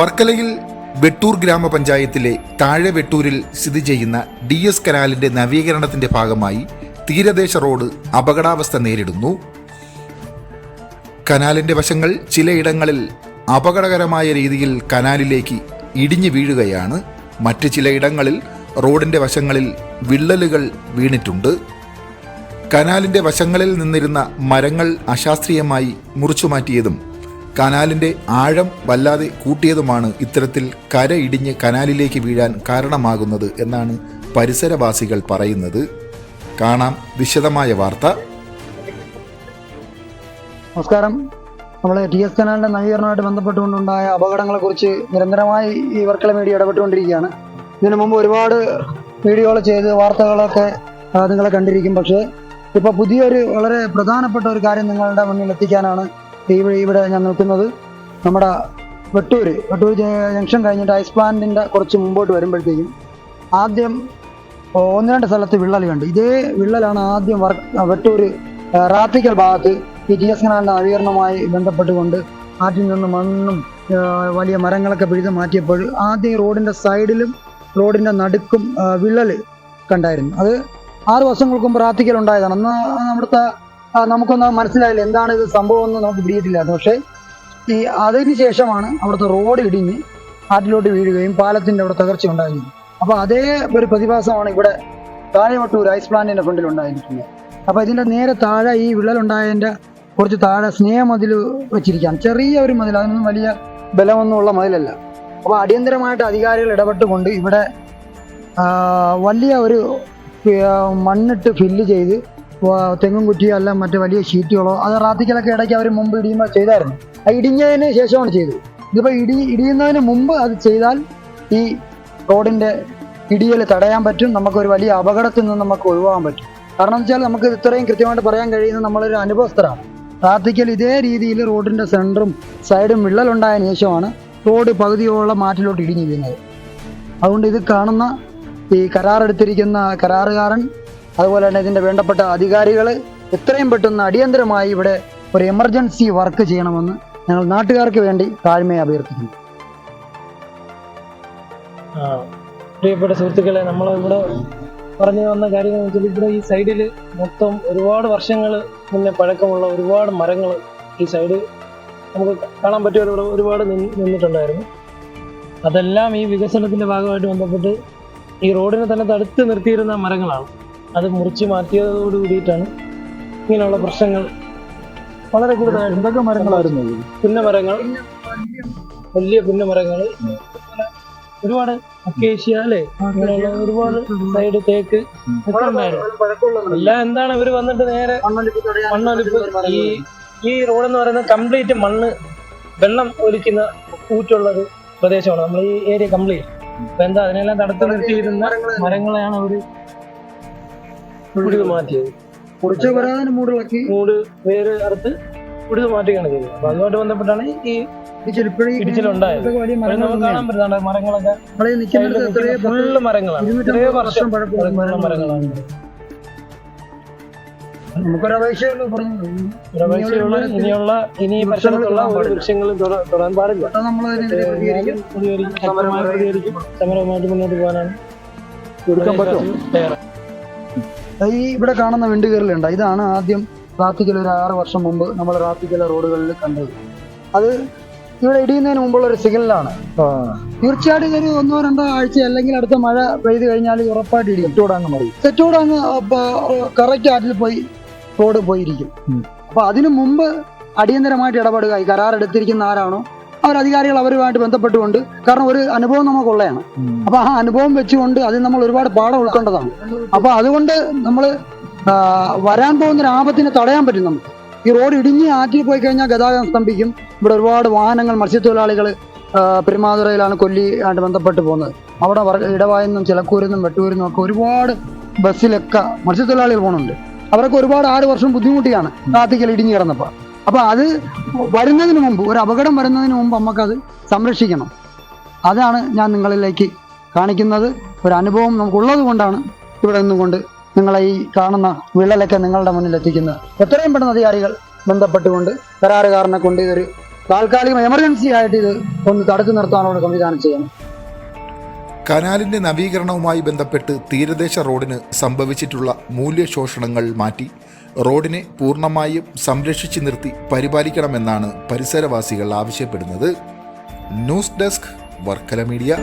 വർക്കലയിൽ വെട്ടൂർ ഗ്രാമപഞ്ചായത്തിലെ താഴെ വെട്ടൂരിൽ സ്ഥിതി ചെയ്യുന്ന ഡി എസ് കനാലിന്റെ നവീകരണത്തിന്റെ ഭാഗമായി തീരദേശ റോഡ് അപകടാവസ്ഥ നേരിടുന്നു. കനാലിന്റെ വശങ്ങൾ ചിലയിടങ്ങളിൽ അപകടകരമായ രീതിയിൽ കനാലിലേക്ക് ഇടിഞ്ഞു വീഴുകയാണ്. മറ്റ് ചിലയിടങ്ങളിൽ റോഡിന്റെ വശങ്ങളിൽ വിള്ളലുകൾ വീണിട്ടുണ്ട്. കനാലിന്റെ വശങ്ങളിൽ നിന്നിരുന്ന മരങ്ങൾ അശാസ്ത്രീയമായി മുറിച്ചു മാറ്റിയതും കനാലിന്റെ ആഴം വല്ലാതെ കൂട്ടിയതുമാണ് ഇത്തരത്തിൽ കരയിടിഞ്ഞ് കനാലിലേക്ക് വീഴാൻ കാരണമാകുന്നത് എന്നാണ് പരിസരവാസികൾ പറയുന്നത്. കാണാം വിശദമായ വാർത്ത. നമസ്കാരം. നമ്മൾ ടി എസ് കനാലിന്റെ നവീകരണവുമായിട്ട് ബന്ധപ്പെട്ടുകൊണ്ടുണ്ടായ അപകടങ്ങളെക്കുറിച്ച് നിരന്തരമായി ഈ വർക്കല മീഡിയ ഇടപെട്ടുകൊണ്ടിരിക്കുകയാണ്. ഇതിനു മുമ്പ് ഒരുപാട് വീഡിയോകൾ ചെയ്ത് വാർത്തകളൊക്കെ നിങ്ങൾ കണ്ടിരിക്കും. പക്ഷേ ഇപ്പോൾ പുതിയൊരു വളരെ പ്രധാനപ്പെട്ട ഒരു കാര്യം നിങ്ങളുടെ മുന്നിൽ എത്തിക്കാനാണ് ഇവിടെ ഇവിടെ ഞാൻ നിൽക്കുന്നത് നമ്മുടെ വെട്ടൂര് വെട്ടൂർ ജംഗ്ഷൻ കഴിഞ്ഞിട്ട് ഐസ് പ്ലാന്റിന്റെ കുറച്ച് മുമ്പോട്ട് വരുമ്പോഴത്തേക്കും ആദ്യം ഒന്ന് രണ്ട് സ്ഥലത്ത് വിള്ളൽ കണ്ടു. ഇതേ വിള്ളലാണ് ആദ്യം വർക്ക് വെട്ടൂര് റാത്തിക്കൽ ഭാഗത്ത് ഈ ടി എസ് കനാലിന്റെ നവീകരണവുമായി ബന്ധപ്പെട്ടുകൊണ്ട് ആറ്റിൽ നിന്ന് മണ്ണും വലിയ മരങ്ങളൊക്കെ പിഴുത് മാറ്റിയപ്പോൾ ആദ്യം റോഡിന്റെ സൈഡിലും റോഡിന്റെ നടുക്കും വിള്ളൽ കണ്ടായിരുന്നു. അത് ആറ് വർഷങ്ങൾക്കും മുമ്പ് ഉണ്ടായതാണ്. അന്ന് ആ, നമുക്കൊന്നും മനസ്സിലായില്ല. എന്താണ് ഇത് സംഭവം എന്ന് നമുക്ക് പിടിയിട്ടില്ലായിരുന്നു പക്ഷേ ഈ അതിന് ശേഷമാണ് അവിടുത്തെ റോഡ് ഇടിഞ്ഞ് ആറ്റിലോട്ട് വീഴുകയും പാലത്തിന്റെ അവിടെ തകർച്ച ഉണ്ടായിരുന്നു. അപ്പൊ അതേ ഒരു പ്രതിഭാസമാണ് ഇവിടെ താഴെവട്ടൂർ ഐസ് പ്ലാന്റിന്റെ ഫ്രണ്ടിൽ ഉണ്ടായിരിക്കുന്നത്. അപ്പോൾ ഇതിന്റെ നേരെ താഴെ ഈ വിള്ളലുണ്ടായതിന്റെ കുറച്ച് താഴെ സ്നേഹമതിൽ വെച്ചിരിക്കാം ചെറിയ ഒരു മതിൽ അതിനൊന്നും വലിയ ബലമൊന്നുമുള്ള മതിലല്ല. അപ്പൊ അടിയന്തരമായിട്ട് അധികാരികൾ ഇടപെട്ടുകൊണ്ട് ഇവിടെ വലിയ ഒരു മണ്ണിട്ട് ഫില്ല് ചെയ്ത് തെങ്ങും കുറ്റിയോ അല്ല മറ്റു വലിയ ഷീറ്റുകളോ അത് റാത്തിക്കലൊക്കെ ഇടയ്ക്ക് അവർ മുമ്പ് ഇടിയുമ്പോൾ ചെയ്തായിരുന്നു. ആ ഇടിഞ്ഞതിന് ശേഷമാണ് ചെയ്തത്. ഇതിപ്പോൾ ഇടി ഇടിയുന്നതിന് മുമ്പ് അത് ചെയ്താൽ ഈ റോഡിന്റെ ഇടിയൽ തടയാൻ പറ്റും നമുക്കൊരു വലിയ അപകടത്തിൽ നിന്ന് നമുക്ക് ഒഴിവാക്കാൻ പറ്റും. കാരണം എന്ന് വെച്ചാൽ നമുക്ക് ഇത്രയും കൃത്യമായിട്ട് പറയാൻ കഴിയുന്നത് നമ്മളൊരു അനുഭവസ്ഥരാണ്. റാത്തിക്കൽ ഇതേ രീതിയിൽ റോഡിന്റെ സെന്ററും സൈഡും വിള്ളലുണ്ടായതിനു ശേഷമാണ് റോഡ് പകുതിയോളം മാറ്റിലോട്ട് ഇടിഞ്ഞു വീഴുന്നത് അതുകൊണ്ട് ഇത് കാണുന്ന ഈ കരാറെടുത്തിരിക്കുന്ന കരാറുകാരൻ അതുപോലെ തന്നെ ഇതിന്റെ വേണ്ടപ്പെട്ട അധികാരികൾ എത്രയും പെട്ടെന്ന് അടിയന്തരമായി ഇവിടെ ഒരു എമർജൻസി വർക്ക് ചെയ്യണമെന്ന് ഞങ്ങൾ നാട്ടുകാർക്ക് വേണ്ടി താഴ്മയെ അഭ്യർത്ഥിക്കുന്നു. പ്രിയപ്പെട്ട സുഹൃത്തുക്കളെ നമ്മൾ ഇവിടെ പറഞ്ഞു വന്ന കാര്യങ്ങൾ വെച്ചാൽ ഇവിടെ ഈ സൈഡിൽ മൊത്തം ഒരുപാട് വർഷങ്ങൾ മുന്നേ പഴക്കമുള്ള ഒരുപാട് മരങ്ങൾ ഈ സൈഡ് നമുക്ക് കാണാൻ പറ്റിയ ഒരു- ഒരുപാട് നിന്ന്- നിന്നിട്ടുണ്ടായിരുന്നു. അതെല്ലാം ഈ വികസനത്തിന്റെ ഭാഗമായിട്ട് ബന്ധപ്പെട്ട് ഈ റോഡിനെ തന്നെ തടുത്ത് നിർത്തിയിരുന്ന മരങ്ങളാണ്. അത് മുറിച്ച് മാറ്റിയതോട് കൂടിയിട്ടാണ് ഇങ്ങനെയുള്ള പ്രശ്നങ്ങൾ വളരെ കൂടുതലായിട്ട് എന്തൊക്കെ മരങ്ങളായിരുന്നു പുന്നമരങ്ങൾ. വലിയ പുന്നമരങ്ങൾ. ഒരുപാട് അക്കേഷ്യ അല്ലേ? അങ്ങനെയുള്ള ഒരുപാട് സൈഡ് തേക്ക് ഒക്കെ ഉണ്ടായിരുന്നു. എല്ലാം എന്താണ് ഇവർ വന്നിട്ട് നേരെ മണ്ണൊലിപ്പ്? ഈ ഈ റോഡ് എന്ന് പറയുന്നത് കംപ്ലീറ്റ് മണ്ണ് വെള്ളം ഒലിക്കുന്ന കൂറ്റുള്ള ഒരു പ്രദേശമാണ്. നമ്മൾ ഈ ഏരിയ കംപ്ലീറ്റ്. അപ്പൊ എന്താ അതിനെല്ലാം തടുത്തു നിർത്തിയിരുന്ന മരങ്ങളെയാണ് അവർ പിടിത് മാറ്റിയത് കുറച്ച് വരാതിന് മൂടിളക്കി മൂട് വേര് അറുത്ത് പിടിത് മാറ്റുകയാണ് ചെയ്തത്. അപ്പൊ അതുമായിട്ട് ബന്ധപ്പെട്ടാണ് ഈ ഇടിച്ചിലുണ്ടായത്. കാണാൻ പറ്റുന്നുണ്ട് മരങ്ങളൊക്കെ. ഫുള്ള് മരങ്ങളാണ്. എത്രയോ വർഷം മരങ്ങളാണ്. നമുക്കൊരു അപേക്ഷയുള്ളൂ പറഞ്ഞു. ഒരു അപേക്ഷയുള്ള. ഇനിയുള്ള ഇനി വർഷത്തുള്ള വൃക്ഷങ്ങളും തൊട- തൊടാൻ പാടില്ല. സമരമായിട്ട് മുന്നോട്ട് പോകാനാണ്. കൊടുക്കാൻ പറ്റും. ഈ ഇവിടെ കാണുന്ന വിണ്ടുകീറലുണ്ട്. ഇതാണ് ആദ്യം റാത്തിക്കൽ ഒരു ആറ് വർഷം മുമ്പ് നമ്മൾ റാത്തിക്കൽ റോഡുകളിൽ കണ്ടത്. അത് ഇവിടെ ഇടിയുന്നതിന് മുമ്പുള്ള ഒരു സിഗ്നലാണ് തീർച്ചയായിട്ടും ഇതൊരു ഒന്നോ രണ്ടോ ആഴ്ച അല്ലെങ്കിൽ അടുത്ത മഴ പെയ്തു കഴിഞ്ഞാൽ ഉറപ്പായിട്ട് ഇടിയും. സെറ്റോട് അങ്ങ് മതി സെറ്റോട് അങ്ങ് കറക്റ്റ് ആറ്റിൽ പോയി റോഡ് പോയിരിക്കും. അപ്പൊ അതിനു മുമ്പ് അടിയന്തരമായിട്ട് ഇടപെടുക ഈ കരാർ എടുത്തിരിക്കുന്ന ആരാണോ അവർ അധികാരികൾ അവരുമായിട്ട് ബന്ധപ്പെട്ടുകൊണ്ട് കാരണം ഒരു അനുഭവം നമുക്കുള്ളതാണ് അപ്പൊ ആ അനുഭവം വെച്ചുകൊണ്ട് അതിൽ നമ്മൾ ഒരുപാട് പാഠം ഉൾക്കൊണ്ടതാണ്. അപ്പൊ അതുകൊണ്ട് നമ്മൾ വരാൻ പോകുന്ന ഒരു ആപത്തിനെ തടയാൻ പറ്റും നമുക്ക്. ഈ റോഡ് ഇടിഞ്ഞ് ആക്കി പോയി കഴിഞ്ഞാൽ ഗതാഗതം സ്തംഭിക്കും. ഇവിടെ ഒരുപാട് വാഹനങ്ങൾ മത്സ്യത്തൊഴിലാളികൾ പെരുമാതുറയിലാണ് കൊല്ലി ആയിട്ട് ബന്ധപ്പെട്ട് പോകുന്നത്. അവിടെ ഇടവായെന്നും ചിലക്കൂരിന്നും വെട്ടൂരിന്നും ഒക്കെ ഒരുപാട് ബസ്സിലൊക്കെ മത്സ്യത്തൊഴിലാളികൾ പോകുന്നുണ്ട് അവരൊക്കെ ഒരുപാട് ആറ് വർഷം ബുദ്ധിമുട്ടിയാണ് കാത്തിക്കൽ ഇടിഞ്ഞു കിടന്നപ്പോൾ അപ്പൊ അത് വരുന്നതിന് മുമ്പ് ഒരു അപകടം വരുന്നതിന് മുമ്പ് നമുക്കത് സംരക്ഷിക്കണം. അതാണ് ഞാൻ നിങ്ങളിലേക്ക് കാണിക്കുന്നത്. ഒരു അനുഭവം നമുക്കുള്ളത് കൊണ്ടാണ് ഇവിടെ നിന്നുകൊണ്ട് നിങ്ങളെ ഈ കാണുന്ന വിള്ളലൊക്കെ നിങ്ങളുടെ മുന്നിൽ എത്തിക്കുന്നത്. എത്രയും പെട്ടെന്ന് അധികാരികൾ ബന്ധപ്പെട്ടുകൊണ്ട് കരാറുകാരനെ കൊണ്ട് ഇതൊരു താൽക്കാലികം എമർജൻസി ആയിട്ട് ഇത് ഒന്ന് തടുത്തു നിർത്താനുള്ള സംവിധാനം ചെയ്യണം. കനാലിന്റെ നവീകരണവുമായി ബന്ധപ്പെട്ട് തീരദേശ റോഡിന് സംഭവിച്ചിട്ടുള്ള മൂല്യശോഷണങ്ങൾ മാറ്റി റോഡിനെ പൂർണമായും സംരക്ഷിച്ചു നിർത്തി പരിപാലിക്കണമെന്നാണ് പരിസരവാസികൾ ആവശ്യപ്പെടുന്നത്. News desk Varkala media.